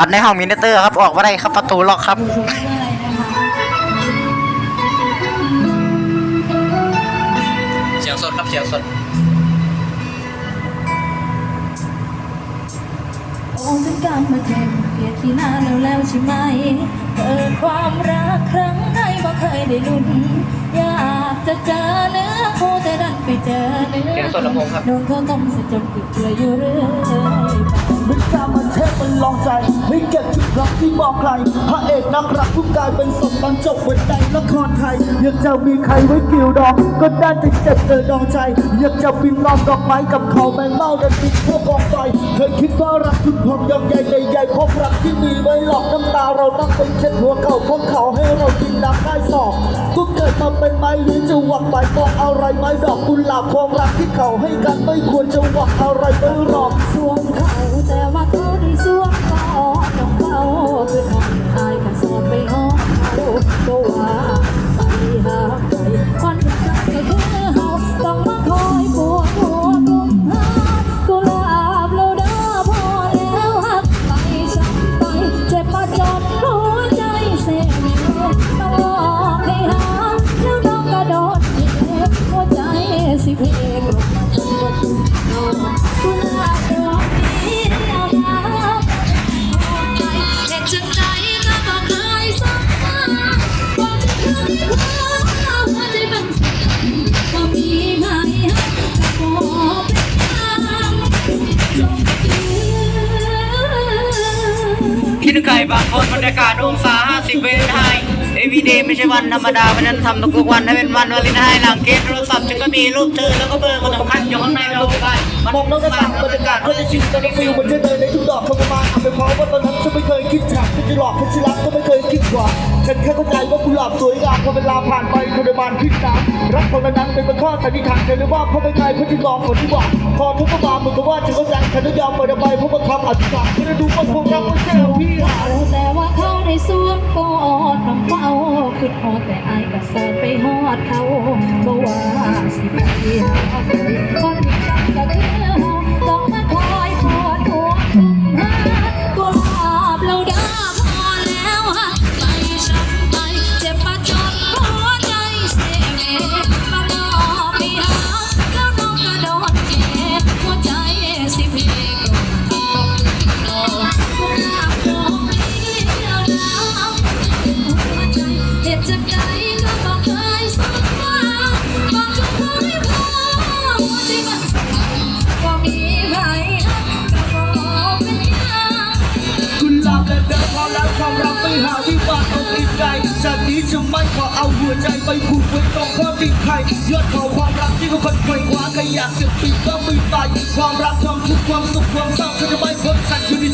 อัดในห้องมินิเตอร์ครับ ออกมาได้ครับประตูล็อกครับดูสิว่าอะไรนะคะเสียงสดครับเสียงสดโอ้เป็นการมาเทมเพียดที่หน้าแล้วแล้วใช่ไหมเปิดความรักครั้งไหนบ่เคยได้ลุ้นอยากจะเจอเนื้อคู่แต่ดันไปเจอเนื้อเสียงสดลำโพงครับ โดนเขาต้มสะจนติดเกลืออยู่เรื่อย ลองใจให้เก็บทุกรักที่มองใครพระเอกนักรักทุกกลายเป็นศพตอนจบวันใดละครไทย อยากจะมีใครไว้กิ่วดอง ก็ได้แต่เจ็บเจอดองใจ อยากจะบินลอมดอกไม้กับเขาแมงเม่าดันติดพวกกองไฟเคยคิดว่ารักคุณผมยองใหญ่ใหญ่ๆพบรักที่มีไว้หลอกน้ำตาเราต้องเป็นเช็ดหัวเข่าพวกเขาให้เรากินน้ำได้สอบก็เกิดมาเป็นไม้หรือจะหวังไปมองอะไรไม้ดอกกุหลาบความรักที่เขาให้กันไม่ควรจะหวังอะไรไม่หรอกสวมเขาแต่ว่าเขาได้สวม Oh. นไก่บางคนบรรยากาศองศา50เวนไฮเอวีเดไม่ใช่วันธรรมดาเพราะฉะนั้นทำทุกๆวันให้เป็นวันวาเลนไทน์หลังเกมโทรศัพท์จึงก็มีรูปเธอแล้วก็เบอร์คนสำคัญอยู่ข้างในเราได้มันมองน้องกระต่างบรรยากาศเขาจะชินกันฟิลเหมือนเดินในทุกดอกเข้ามาณเอาไปเพราะว่าตอนนั้นฉันไม่เคยคิดฉากฉันจะหลอกฉันจะรักก็ไม่เคยคิดว่าฉันแค่ เข้าใจว่ากุหลาบสวยงามพอเวลาผ่านไปทรมานพิษน้ำรักคนนั้นเป็นข้อสันนิษฐานเธอหรือว่าเพราะเป็นไงเพราะที่ลองคนที่บอกพอทุกข์ก็มาเหมือนกับว่าฉันก็ยังฉันจะยอมเปิดไปเพราะบังคับอธิษฐานฉันจะดูว่าคงรักว่าเจ้าพี่หาแต่ว่าเขาได้สวมกอดน้องเฝ้าคือพอแต่อายก็สอนไปฮอดเขาบ่ว่าสิไปหาคนที่จักก็คือ สิเความรักไม่หาวิบากเอาติดใจจากนี้จะไม่ขอเอาหัวใจไปผูกไว้ตรงข้อติดใครยอดขอความรักที่ทุกคนไขว่คว้าใครอยากจะปิดก็ไม่ไปความรักความทุกข์ความสุขความเศร้าฉันจะไม่พ้นสัตว์อยู่ใน